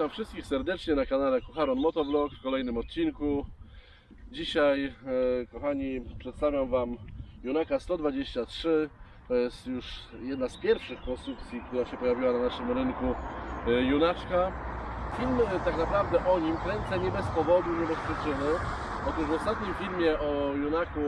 Witam wszystkich serdecznie na kanale Kucharon Motovlog w kolejnym odcinku. Dzisiaj, e, kochani, przedstawiam Wam Junaka 123. To jest już jedna z pierwszych konstrukcji, która się pojawiła na naszym rynku e, Junaczka. Film e, tak naprawdę o nim kręcę nie bez powodu, nie bez przyczyny. Otóż w ostatnim filmie o Junaku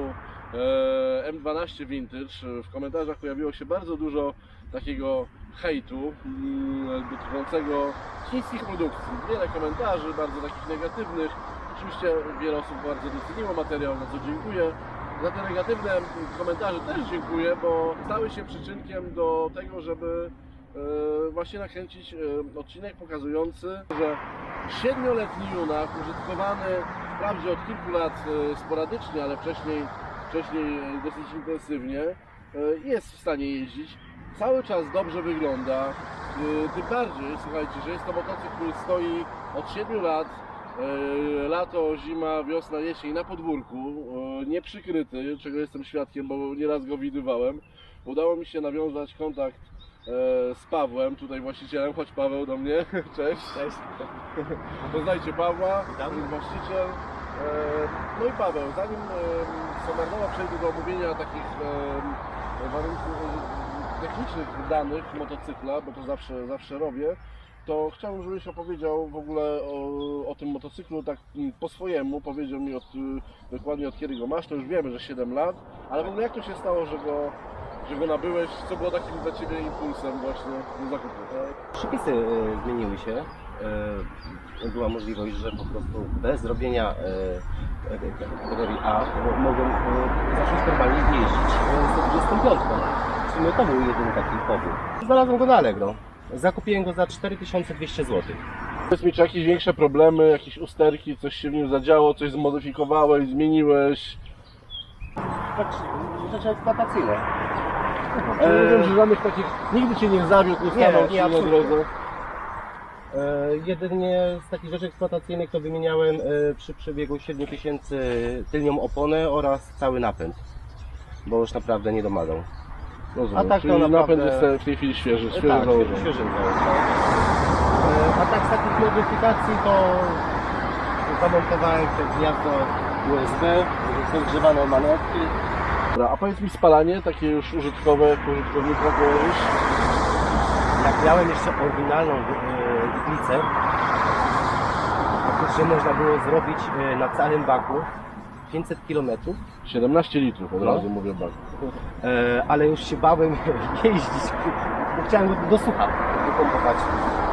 e, M12 Vintage w komentarzach pojawiło się bardzo dużo takiego hejtu mm, dotyczącego chińskich produkcji. Wiele komentarzy, bardzo takich negatywnych. Oczywiście wiele osób bardzo doceniło materiał, co dziękuję. Za te negatywne komentarze też dziękuję, bo stały się przyczynkiem do tego, żeby e, właśnie nakręcić e, odcinek pokazujący, że siedmioletni junak użytkowany wprawdzie od kilku lat e, sporadycznie, ale wcześniej, wcześniej dosyć intensywnie, jest w stanie jeździć. Cały czas dobrze wygląda. E, Tym bardziej, słuchajcie, że jest to motocykl, który stoi od 7 lat. e, Lato, zima, wiosna, jesień na podwórku, e, nieprzykryty, czego jestem świadkiem, bo nieraz go widywałem. Udało mi się nawiązać kontakt z Pawłem, tutaj właścicielem. Chodź Paweł do mnie, cześć. Cześć. Poznajcie Pawła, Witam. jest właściciel. No i Paweł, zanim e, standardowo przejdę do omówienia takich warunków technicznych danych motocykla, bo to zawsze, zawsze robię, to chciałbym, żebyś opowiedział w ogóle o, o tym motocyklu tak mm, po swojemu, powiedział mi od, y, dokładnie od kiedy go masz, to już wiemy, że 7 lat, ale w ogóle jak to się stało, że go, że go nabyłeś, co było takim dla Ciebie impulsem właśnie do zakupu? Przepisy e, zmieniły się. E, Była możliwość, że po prostu bez robienia e, kategorii A mo- mogłem e, zacząć normalnie jeździć z 25. Sumie to był jedyny taki powód. Znalazłem go na Allegro. Zakupiłem go za 4200 zł. Powiedz mi, czy jakieś większe problemy, jakieś usterki, coś się w nim zadziało, coś zmodyfikowałeś, zmieniłeś? Tak, rzeczy eksploatacyjne. Czy rozumiem, że żadnych takich, nigdy Cię nie zawiódł, nie stanął nie, Ci na drodze? E, Jedynie z takich rzeczy eksploatacyjnych to wymieniałem e, przy przebiegu 7000 tylnią oponę oraz cały napęd, bo już naprawdę nie domagał. Rozumiem, A tak to czyli naprawdę- napęd jest w tej chwili świeży, świeżo tak, założony. świeżynka jest. tak. E, A tak z takich modyfikacji to zamontowałem te gniazdo USB, wygrzewane manetki. Dobra, a powiedz mi spalanie, takie już użytkowe, jak użytkownika położysz? Jak miałem jeszcze oryginalną e, iglicę, faktycznie można było zrobić e, na całym baku 500 km, 17 litrów od No. razu mówię bardzo. E, ale już się bałem jeździć, bo chciałem go do sucha wypompować.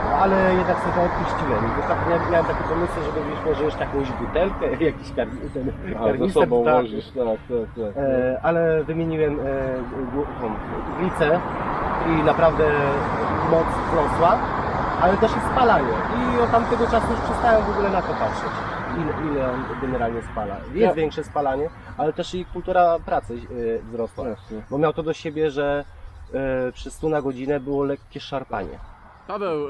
No, ale jednak sobie to odpuściłem. Bo tak miałem, miałem takie pomysły, żeby może jeszcze jakąś butelkę, jakiś kar, ten, A, karnister, sobą tak. wozisz, tak, tak, tak. E, ale wymieniłem e, gł- tą iglicę i naprawdę moc wzrosła, ale też i spalanie. I od tamtego czasu już przestałem w ogóle na to patrzeć, ile, ile on generalnie spala. Jest Ja- większe spalanie, ale też i kultura pracy e, wzrosła. Jasne. Bo miał to do siebie, że e, przy 100 na godzinę było lekkie szarpanie. Paweł,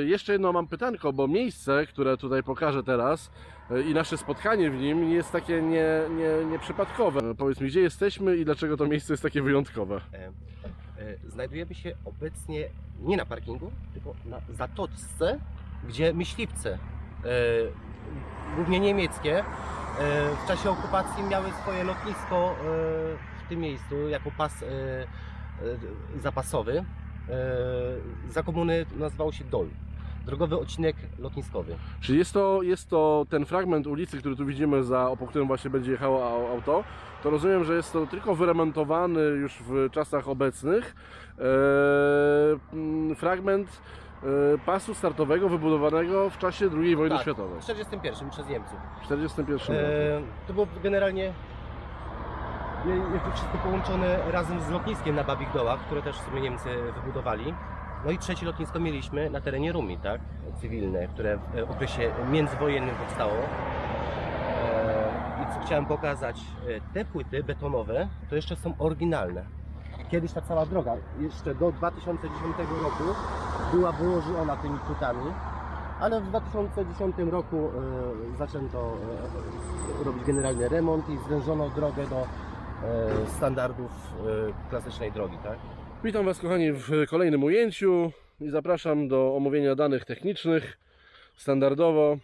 y, jeszcze jedno mam pytanko, bo miejsce, które tutaj pokażę teraz y, i nasze spotkanie w nim jest takie nie, nie, nieprzypadkowe. Powiedz mi, gdzie jesteśmy i dlaczego to miejsce jest takie wyjątkowe? E, e, Znajdujemy się obecnie nie na parkingu, tylko na zatoczce, gdzie myśliwce, e, głównie niemieckie, e, w czasie okupacji miały swoje lotnisko e, w tym miejscu jako pas e, e, zapasowy. E, Za komuny nazywał się Dol. Drogowy odcinek lotniskowy. Czyli jest to, jest to ten fragment ulicy, który tu widzimy, za, po którym właśnie będzie jechało au- auto, to rozumiem, że jest to tylko wyremontowany już w czasach obecnych e, fragment e, pasu startowego wybudowanego w czasie II wojny Tak. światowej, W 1941 przez Niemców. w 1941 roku. E, to było generalnie je- jest to wszystko połączone razem z lotniskiem na Babich Dołach, które też w sumie Niemcy wybudowali. No i trzecie lotnisko mieliśmy na terenie Rumi, tak? Cywilne, które w e, okresie międzywojennym powstało. E, I co chciałem pokazać, e, te płyty betonowe to jeszcze są oryginalne. Kiedyś ta cała droga, jeszcze do 2010 roku, była wyłożona tymi płytami, ale w 2010 roku e, zaczęto e, robić generalny remont i zwężono drogę do e, standardów e, klasycznej drogi, tak? Witam Was kochani w kolejnym ujęciu i zapraszam do omówienia danych technicznych. standardowo.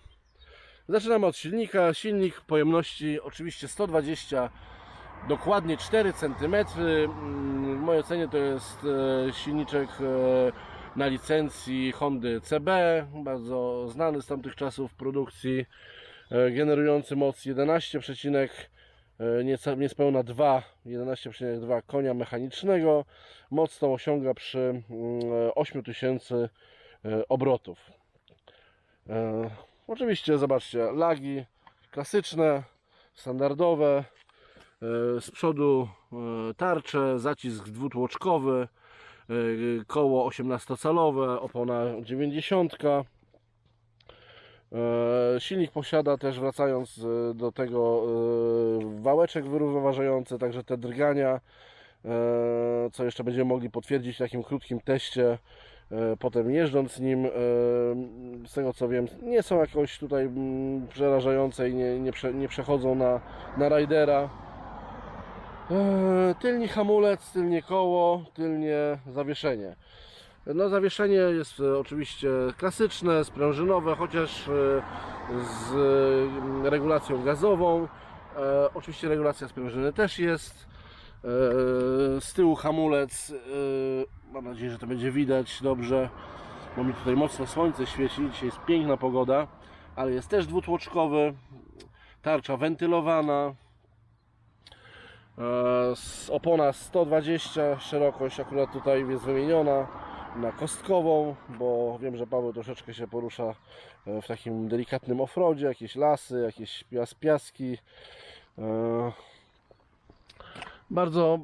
Zaczynamy od silnika. Silnik pojemności oczywiście 120 dokładnie 4 cm. W mojej ocenie to jest e, silniczek e, na licencji Hondy CB, bardzo znany z tamtych czasów produkcji, e, generujący moc 11, e, nieca- niespełna 2, 11,2 konia mechanicznego. Moc tą osiąga przy mm, 8000 e, obrotów. Oczywiście, zobaczcie, lagi klasyczne, standardowe. E, Z przodu e, tarcze, zacisk dwutłoczkowy, e, koło 18-calowe, opona 90. E, Silnik posiada też, wracając do tego, wałeczek wyrównoważający, także te drgania, co jeszcze będziemy mogli potwierdzić w takim krótkim teście, potem jeżdżąc nim, z tego co wiem, nie są jakoś tutaj mm, przerażające i nie, nie, nie przechodzą na, na rajdera. Eee, Tylnie hamulec, tylnie koło, tylnie zawieszenie. No zawieszenie jest e, oczywiście klasyczne, sprężynowe, chociaż e, z e, regulacją gazową. E, Oczywiście regulacja sprężyny też jest. Z tyłu hamulec, mam nadzieję, że to będzie widać dobrze, bo mi tutaj mocno słońce świeci, dzisiaj jest piękna pogoda, ale jest też dwutłoczkowy, tarcza wentylowana, opona 120 szerokość akurat tutaj jest wymieniona na kostkową, bo wiem, że Paweł troszeczkę się porusza e, w takim delikatnym offroadzie, jakieś lasy, jakieś pias, piaski. E, Bardzo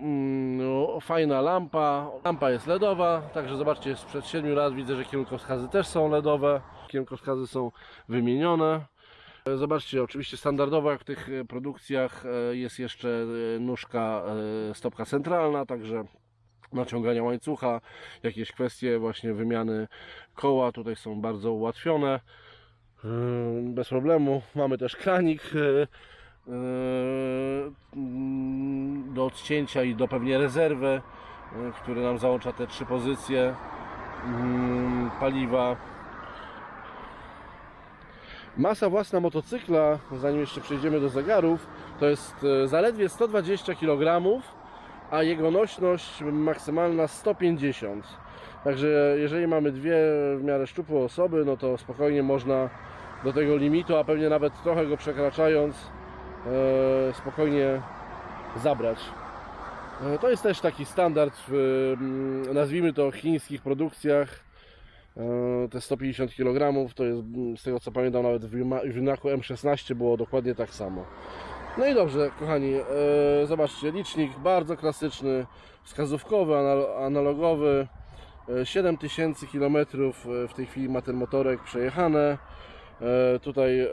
mm, no, fajna lampa. Lampa jest LEDowa, także zobaczcie, sprzed 7 lat widzę, że kierunkowskazy też są LEDowe. Kierunkowskazy są wymienione. Zobaczcie, oczywiście standardowo jak w tych e, produkcjach e, jest jeszcze e, nóżka, stopka centralna, także naciągania łańcucha, jakieś kwestie właśnie wymiany koła tutaj są bardzo ułatwione. E, Bez problemu. Mamy też kranik mm, do odcięcia i do pewnie rezerwy, który nam załącza te trzy pozycje mm, paliwa. Masa własna motocykla, zanim jeszcze przejdziemy do zegarów, to jest e, zaledwie 120 kg, a jego nośność maksymalna 150. Także jeżeli mamy dwie w miarę szczupłe osoby, no to spokojnie można do tego limitu, a pewnie nawet trochę go przekraczając, e, spokojnie zabrać. E, To jest też taki standard w, mm, nazwijmy to, chińskich produkcjach. E, Te 150 kg to jest, mm, z tego co pamiętam, nawet w Yunaku M16 było dokładnie tak samo. No i dobrze, kochani, e, zobaczcie, licznik bardzo klasyczny, wskazówkowy, anal- analogowy. E, 7000 km w tej chwili ma ten motorek przejechane. E, Tutaj e,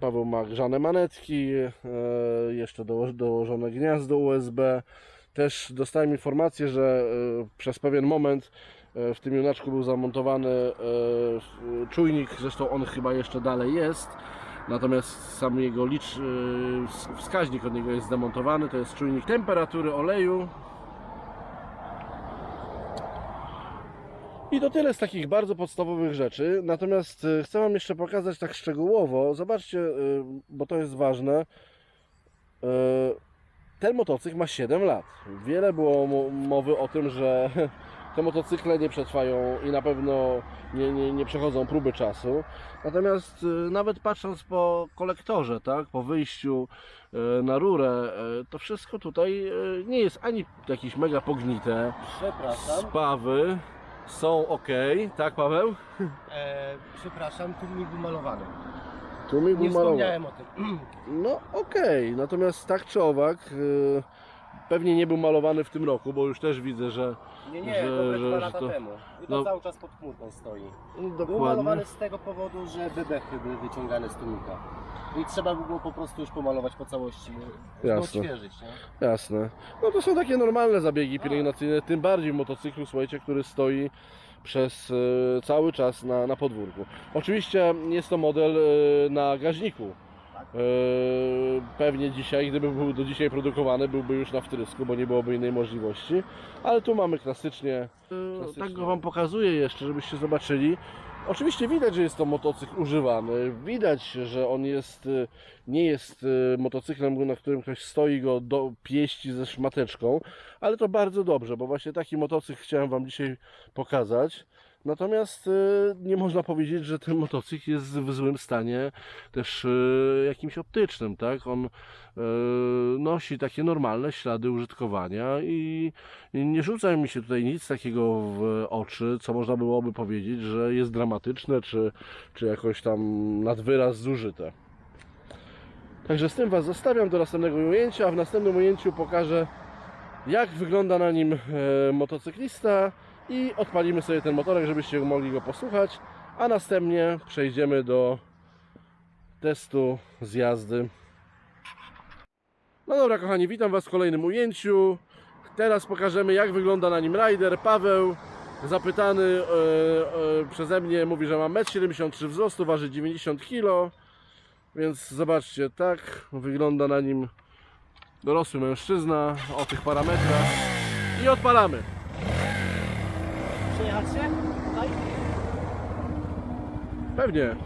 Paweł ma grzane manetki, e, jeszcze doło- dołożone gniazdo USB. Też dostałem informację, że e, przez pewien moment e, w tym junaczku był zamontowany e, czujnik, zresztą on chyba jeszcze dalej jest. Natomiast sam jego licz, e, ws- wskaźnik od niego jest zdemontowany. To jest czujnik temperatury oleju. I to tyle z takich bardzo podstawowych rzeczy. Natomiast e, chcę Wam jeszcze pokazać tak szczegółowo. Zobaczcie, e, bo to jest ważne. E, Ten motocykl ma 7 lat. Wiele było mo- mowy o tym, że te motocykle nie przetrwają i na pewno nie, nie, nie przechodzą próby czasu. Natomiast e, nawet patrząc po kolektorze, tak, po wyjściu e, na rurę, e, to wszystko tutaj nie jest ani jakieś mega pognite. Przepraszam, Spawy są ok, tak Paweł? e, przepraszam, tu mi był malowany. Tu mi Nie był malowany. wspomniałem o tym. No okej, natomiast tak czy owak, y, pewnie nie był malowany w tym roku, bo już też widzę, że Nie, nie, Że- dobre dwa że lata to- temu. I to no- cały czas pod chmurką stoi. Był dokładnie. malowany z tego powodu, że bebechy były wyciągane z tłumika. I trzeba by było po prostu już pomalować po całości, żeby Jasne. odświeżyć, nie? Jasne. No to są takie normalne zabiegi pielęgnacyjne, tym bardziej w motocyklu, słuchajcie, który stoi przez y, cały czas na, na podwórku. Oczywiście jest to model y, na gaźniku. Y, Pewnie dzisiaj, gdyby był do dzisiaj produkowany, byłby już na wtrysku, bo nie byłoby innej możliwości. Ale tu mamy klasycznie. Klasycznie. Tak go Wam pokazuję jeszcze, żebyście zobaczyli. Oczywiście widać, że jest to motocykl używany. Widać, że on jest, y, nie jest y, motocyklem, na którym ktoś stoi go do pieści ze szmateczką, ale to bardzo dobrze, bo właśnie taki motocykl chciałem Wam dzisiaj pokazać. Natomiast y, nie można powiedzieć, że ten motocykl jest w złym stanie też y, jakimś optycznym, tak? On y, nosi takie normalne ślady użytkowania i nie rzuca mi się tutaj nic takiego w oczy, co można byłoby powiedzieć, że jest dramatyczne, czy, czy jakoś tam nad wyraz zużyte. Także z tym Was zostawiam do następnego ujęcia, a w następnym ujęciu pokażę jak wygląda na nim e, motocyklista i odpalimy sobie ten motorek, żebyście mogli go posłuchać, a następnie przejdziemy do testu z jazdy. No dobra kochani, witam Was w kolejnym ujęciu. Teraz pokażemy jak wygląda na nim rider. Paweł zapytany e, e, przeze mnie mówi, że ma 1,73 m wzrostu, waży 90 kg. Więc zobaczcie, tak wygląda na nim dorosły mężczyzna o tych parametrach. I odpalamy. Przejechać się? Pewnie.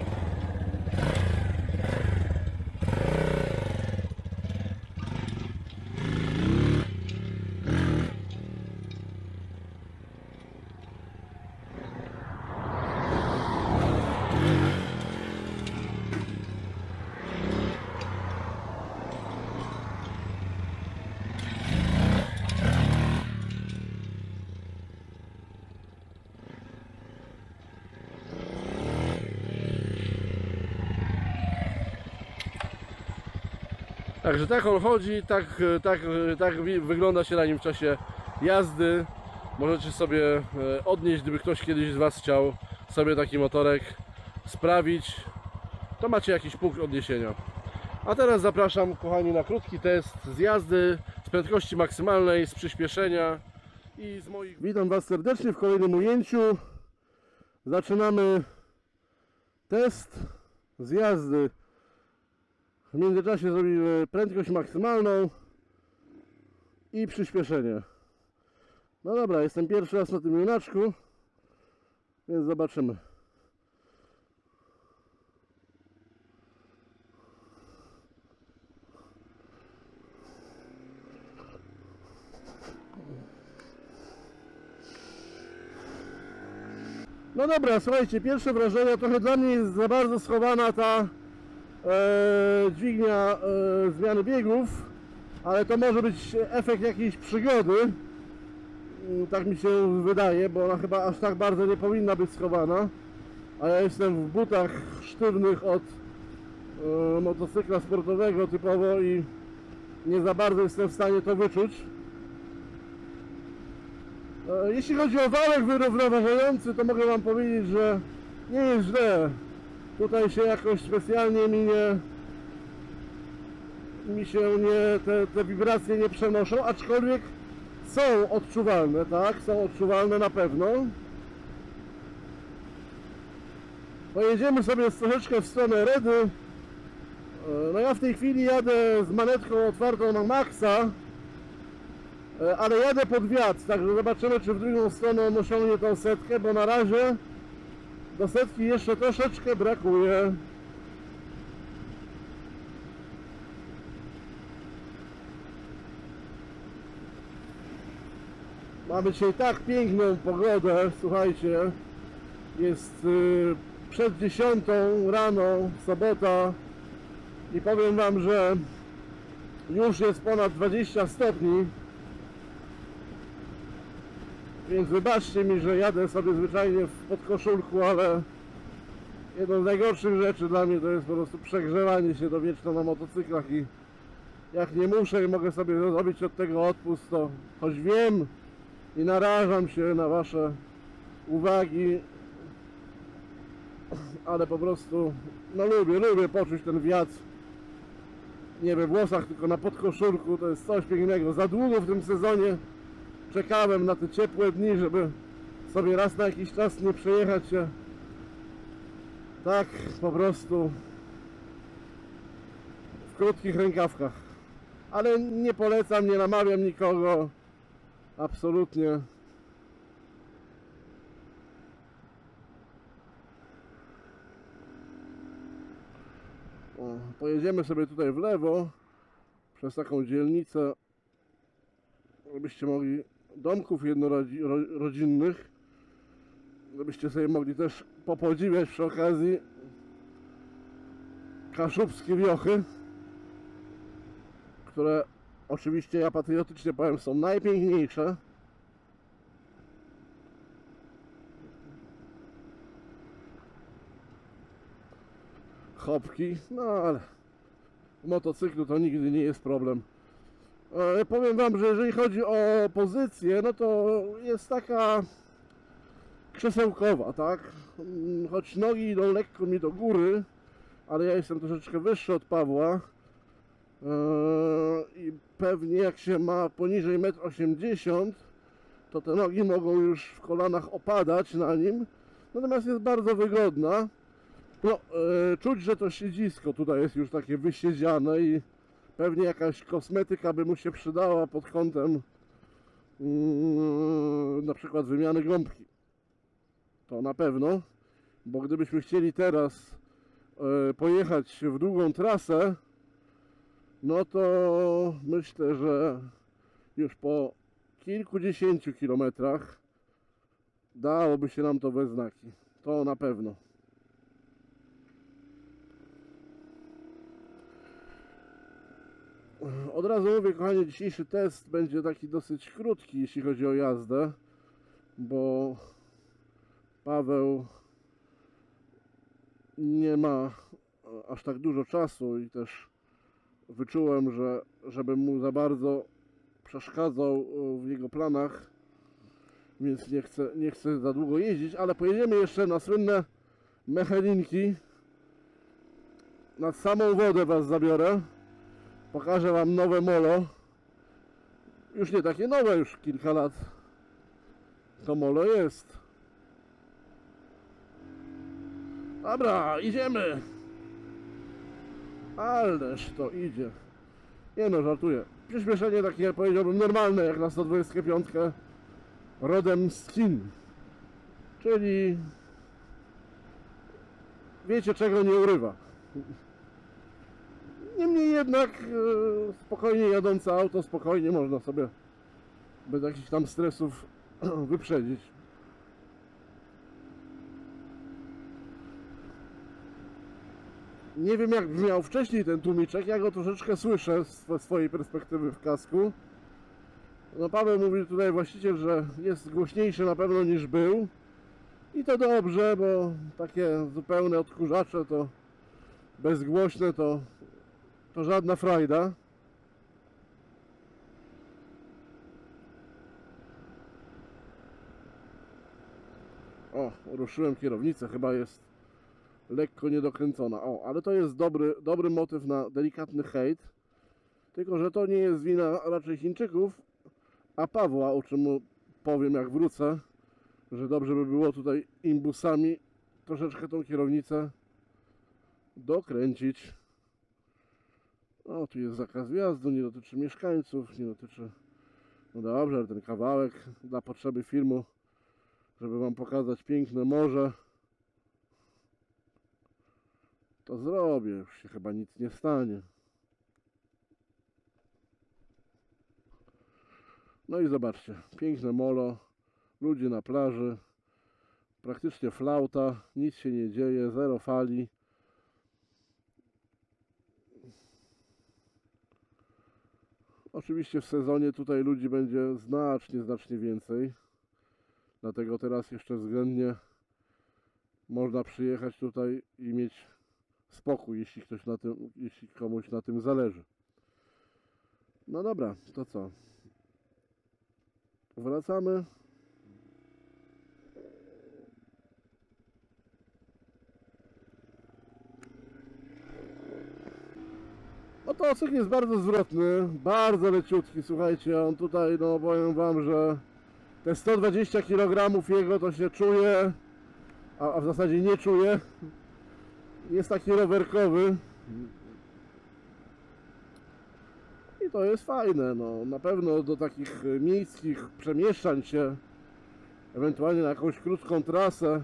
Także tak on chodzi, tak, tak, tak wygląda się na nim w czasie jazdy. Możecie sobie e, odnieść, gdyby ktoś kiedyś z Was chciał sobie taki motorek sprawić, to macie jakiś punkt odniesienia. A teraz zapraszam, kochani, na krótki test z jazdy, z prędkości maksymalnej, z przyspieszenia i z moich... Witam Was serdecznie w kolejnym ujęciu. Zaczynamy test z jazdy. W międzyczasie zrobimy prędkość maksymalną i przyspieszenie. No dobra, jestem pierwszy raz na tym junaczku, więc zobaczymy. No dobra, słuchajcie, pierwsze wrażenia, trochę dla mnie jest za bardzo schowana ta dźwignia e, zmiany biegów, ale to może być efekt jakiejś przygody. Mm, Tak mi się wydaje, bo ona chyba aż tak bardzo nie powinna być schowana. A ja jestem w butach sztywnych od e, motocykla sportowego typowo i nie za bardzo jestem w stanie to wyczuć. E, Jeśli chodzi o wałek wyrównaważający, to mogę Wam powiedzieć, że nie jest źle. Tutaj się jakoś specjalnie mi nie mi się nie, te, te wibracje nie przenoszą, aczkolwiek są odczuwalne, tak? Są odczuwalne na pewno. Pojedziemy sobie troszeczkę w stronę Redy. E, No ja w tej chwili jadę z manetką otwartą na maksa, e, ale jadę pod wiatr, także zobaczymy czy w drugą stronę on osiągnie tą setkę, bo na razie do setki jeszcze troszeczkę brakuje. Mamy dzisiaj tak piękną pogodę, słuchajcie. Jest y, przed 10 rano, sobota i powiem Wam, że już jest ponad 20 stopni. Więc wybaczcie mi, że jadę sobie zwyczajnie w podkoszulku, ale jedną z najgorszych rzeczy dla mnie to jest po prostu przegrzewanie się do wieczna na motocyklach i jak nie muszę i mogę sobie zrobić od tego odpust, to choć wiem i narażam się na Wasze uwagi, ale po prostu no lubię, lubię poczuć ten wiatr nie we włosach, tylko na podkoszulku, to jest coś pięknego. Za długo w tym sezonie czekałem na te ciepłe dni, żeby sobie raz na jakiś czas nie przejechać się tak po prostu w krótkich rękawkach. Ale nie polecam, nie namawiam nikogo. Absolutnie. Pojedziemy sobie tutaj w lewo przez taką dzielnicę, żebyście mogli domków jednorodzinnych, żebyście sobie mogli też popodziwiać przy okazji kaszubskie wiochy, które oczywiście ja patriotycznie powiem są najpiękniejsze. Chopki, no ale w motocyklu to nigdy nie jest problem. E, powiem Wam, że jeżeli chodzi o pozycję, no to jest taka krzesełkowa, tak? Mm, Choć nogi idą lekko mi do góry, ale ja jestem troszeczkę wyższy od Pawła e, i pewnie jak się ma poniżej 1,80 m, to te nogi mogą już w kolanach opadać na nim, natomiast jest bardzo wygodna. No, e, czuć, że to siedzisko tutaj jest już takie wysiedziane i pewnie jakaś kosmetyka by mu się przydała pod kątem mm, na przykład wymiany gąbki. To na pewno, bo gdybyśmy chcieli teraz e, pojechać w długą trasę, no to myślę, że już po kilkudziesięciu kilometrach dałoby się nam to we znaki. To na pewno. Od razu mówię, kochanie, dzisiejszy test będzie taki dosyć krótki, jeśli chodzi o jazdę, bo Paweł nie ma aż tak dużo czasu i też wyczułem, że żebym mu za bardzo przeszkadzał w jego planach, więc nie chcę, nie chcę za długo jeździć, ale pojedziemy jeszcze na słynne mechaninki. Nad samą wodę Was zabiorę. Pokażę Wam nowe molo. Już nie takie nowe, już kilka lat to molo jest. Dobra, idziemy. Ależ to idzie. Nie no, żartuję. Przyspieszenie takie powiedziałbym normalne, jak na 125 rodem z Chin. Czyli wiecie czego nie urywa. Niemniej jednak e, spokojnie jadące auto, spokojnie można sobie bez jakichś tam stresów wyprzedzić. Nie wiem jak brzmiał wcześniej ten tłumiczek, ja go troszeczkę słyszę z swo- swojej perspektywy w kasku. No Paweł mówi tutaj właściciel, że jest głośniejszy na pewno niż był. I to dobrze, bo takie zupełne odkurzacze to bezgłośne to to żadna frajda. O, ruszyłem kierownicę, chyba jest lekko niedokręcona. O, ale to jest dobry, dobry motyw na delikatny hejt. Tylko, że to nie jest wina raczej Chińczyków, a Pawła, o czym mu powiem jak wrócę, że dobrze by było tutaj imbusami troszeczkę tą kierownicę dokręcić. O, tu jest zakaz wjazdu, nie dotyczy mieszkańców, nie dotyczy... No dobrze, ale ten kawałek dla potrzeby filmu, żeby Wam pokazać piękne morze, to zrobię, już się chyba nic nie stanie. No i zobaczcie, piękne molo, ludzie na plaży, praktycznie flauta, nic się nie dzieje, zero fali. Oczywiście w sezonie tutaj ludzi będzie znacznie, znacznie więcej. Dlatego teraz jeszcze względnie można przyjechać tutaj i mieć spokój, jeśli ktoś na tym, jeśli komuś na tym zależy. No dobra, to co? Wracamy. Motocykl jest bardzo zwrotny, bardzo leciutki, słuchajcie, on tutaj, no powiem wam, że te 120 kg jego to się czuje, a, a w zasadzie nie czuje. Jest taki rowerkowy. I to jest fajne, no na pewno do takich miejskich przemieszczań się, ewentualnie na jakąś krótką trasę,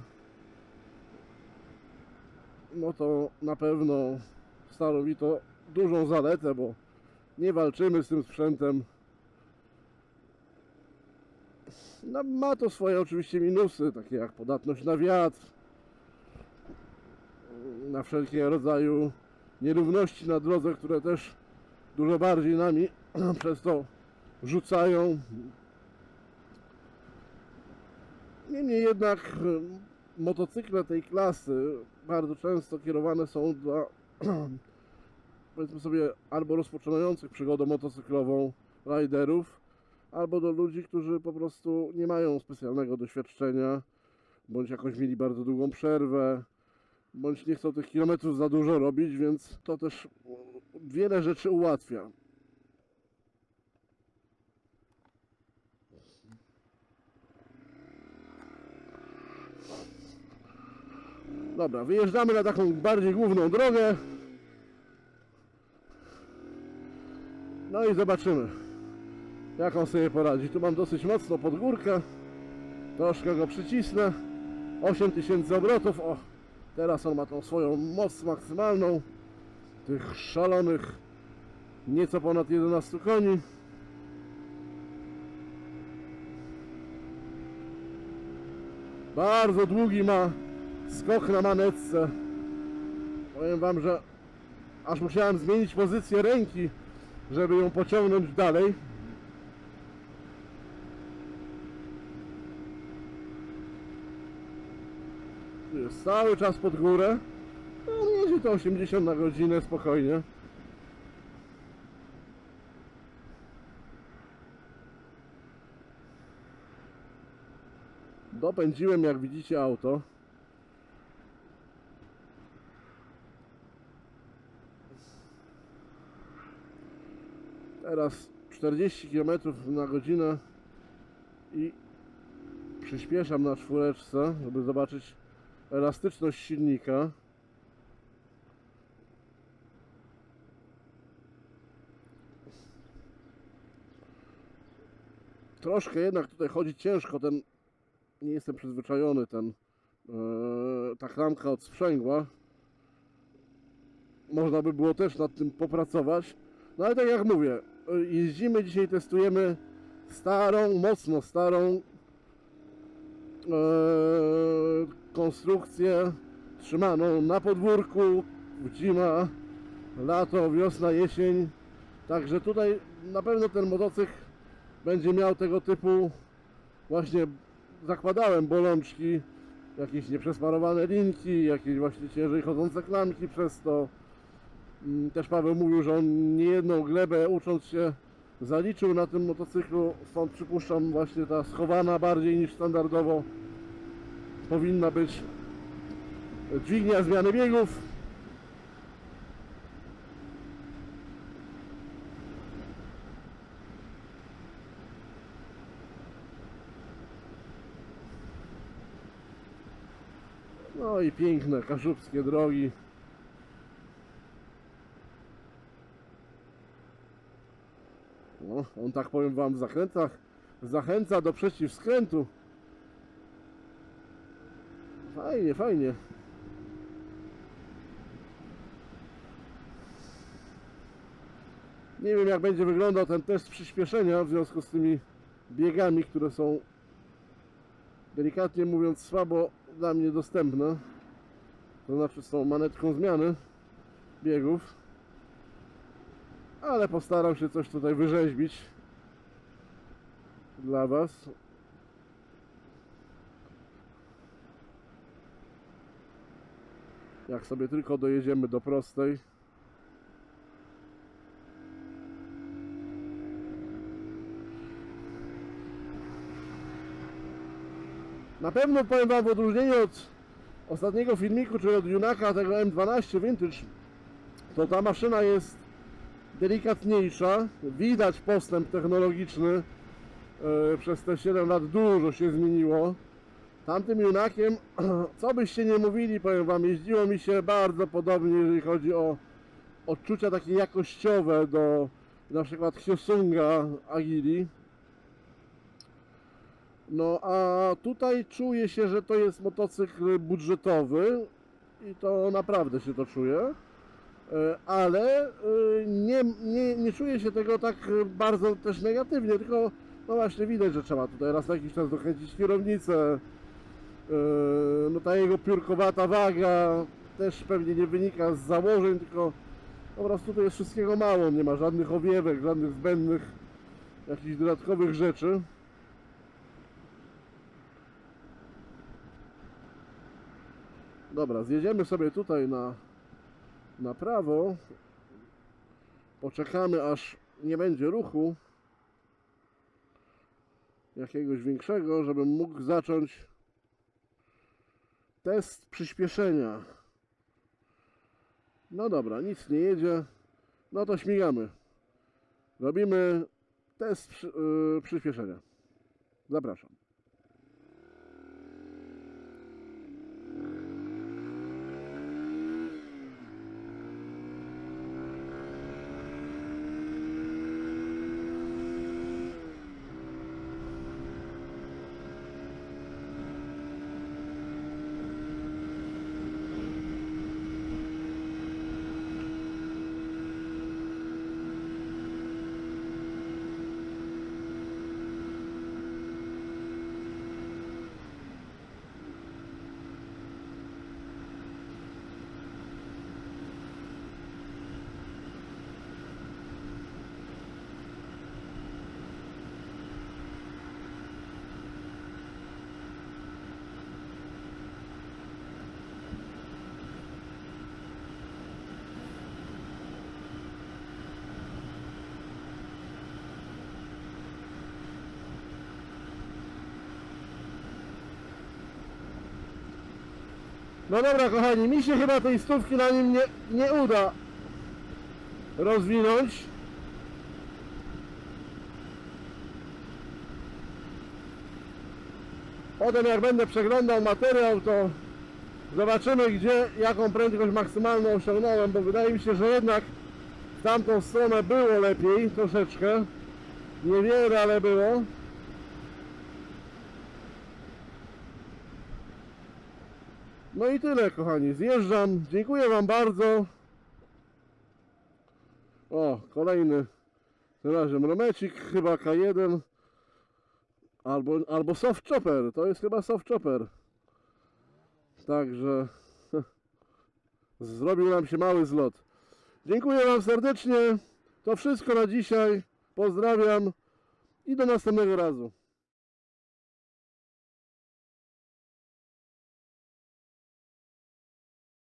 no to na pewno stanowi to dużą zaletę, bo nie walczymy z tym sprzętem. No, ma to swoje oczywiście minusy, takie jak podatność na wiatr, na wszelkie rodzaju nierówności na drodze, które też dużo bardziej nami przez to rzucają. Niemniej jednak motocykle tej klasy bardzo często kierowane są dla powiedzmy sobie albo rozpoczynających przygodę motocyklową riderów, albo do ludzi, którzy po prostu nie mają specjalnego doświadczenia, bądź jakoś mieli bardzo długą przerwę, bądź nie chcą tych kilometrów za dużo robić, więc to też wiele rzeczy ułatwia. Dobra, wyjeżdżamy na taką bardziej główną drogę. No i zobaczymy, jak on sobie poradzi. Tu mam dosyć mocno pod górkę. Troszkę go przycisnę. 8000 obrotów. O, teraz on ma tą swoją moc maksymalną. Tych szalonych nieco ponad 11 koni. Bardzo długi ma skok na manetce. Powiem wam, że aż musiałem zmienić pozycję ręki, żeby ją pociągnąć dalej. Jest cały czas pod górę. No, jedzie to 80 na godzinę spokojnie. Dopędziłem, jak widzicie, auto. Teraz 40 km na godzinę i przyspieszam na czwóreczce, żeby zobaczyć elastyczność silnika. Troszkę jednak tutaj chodzi ciężko, ten nie jestem przyzwyczajony, ten e, ta klamka od sprzęgła. Można by było też nad tym popracować. No ale tak jak mówię, jeździmy dzisiaj, testujemy starą, mocno starą e, konstrukcję trzymaną na podwórku, zima, lato, wiosna, jesień. Także tutaj na pewno ten motocykl będzie miał tego typu właśnie zakładałem bolączki, jakieś nieprzesmarowane linki, jakieś właśnie ciężej chodzące klamki przez to. Mm, Też Paweł mówił, że on niejedną glebę ucząc się zaliczył na tym motocyklu, stąd przypuszczam właśnie ta schowana bardziej niż standardowo powinna być dźwignia zmiany biegów. No i piękne kaszubskie drogi. No, on tak powiem wam w zachęca do przeciwskrętu. Fajnie, fajnie. Nie wiem jak będzie wyglądał ten test przyspieszenia w związku z tymi biegami, które są delikatnie mówiąc słabo dla mnie dostępne. To znaczy z tą manetką zmiany biegów. Ale postaram się coś tutaj wyrzeźbić dla Was. Jak sobie tylko dojedziemy do prostej. Na pewno powiem Wam w odróżnieniu od ostatniego filmiku, czyli od Junaka tego M12 Vintage, to ta maszyna jest delikatniejsza. Widać postęp technologiczny. e, Przez te 7 lat dużo się zmieniło. Tamtym Junakiem, co byście nie mówili, powiem Wam, jeździło mi się bardzo podobnie, jeżeli chodzi o odczucia takie jakościowe do na przykład Hyosunga Agili. No a tutaj czuję się, że to jest motocykl budżetowy i to naprawdę się to czuje. E, ale e, nie, nie, nie czuję się tego tak e, bardzo też negatywnie, tylko no właśnie widać, że trzeba tutaj raz na jakiś czas dokręcić kierownicę. No ta jego piórkowata waga też pewnie nie wynika z założeń, tylko po prostu tu jest wszystkiego mało, nie ma żadnych owiewek, żadnych zbędnych jakichś dodatkowych rzeczy. Dobra, zjedziemy sobie tutaj na, na prawo. Poczekamy aż nie będzie ruchu jakiegoś większego, żebym mógł zacząć test przyspieszenia. No dobra, nic nie jedzie. No to śmigamy. Robimy test przy, yy, przyspieszenia. Zapraszam. No dobra kochani, mi się chyba tej stówki na nim nie, nie uda rozwinąć. Potem jak będę przeglądał materiał, to zobaczymy gdzie, jaką prędkość maksymalną osiągnąłem, bo wydaje mi się, że jednak w tamtą stronę było lepiej, troszeczkę. Niewiele, ale było. No i tyle, kochani. Zjeżdżam. Dziękuję Wam bardzo. O, kolejny. Tym razem chyba K1. Albo, albo Soft Chopper. To jest chyba Soft Chopper. Także zrobił nam się mały zlot. Dziękuję Wam serdecznie. To wszystko na dzisiaj. Pozdrawiam i do następnego razu.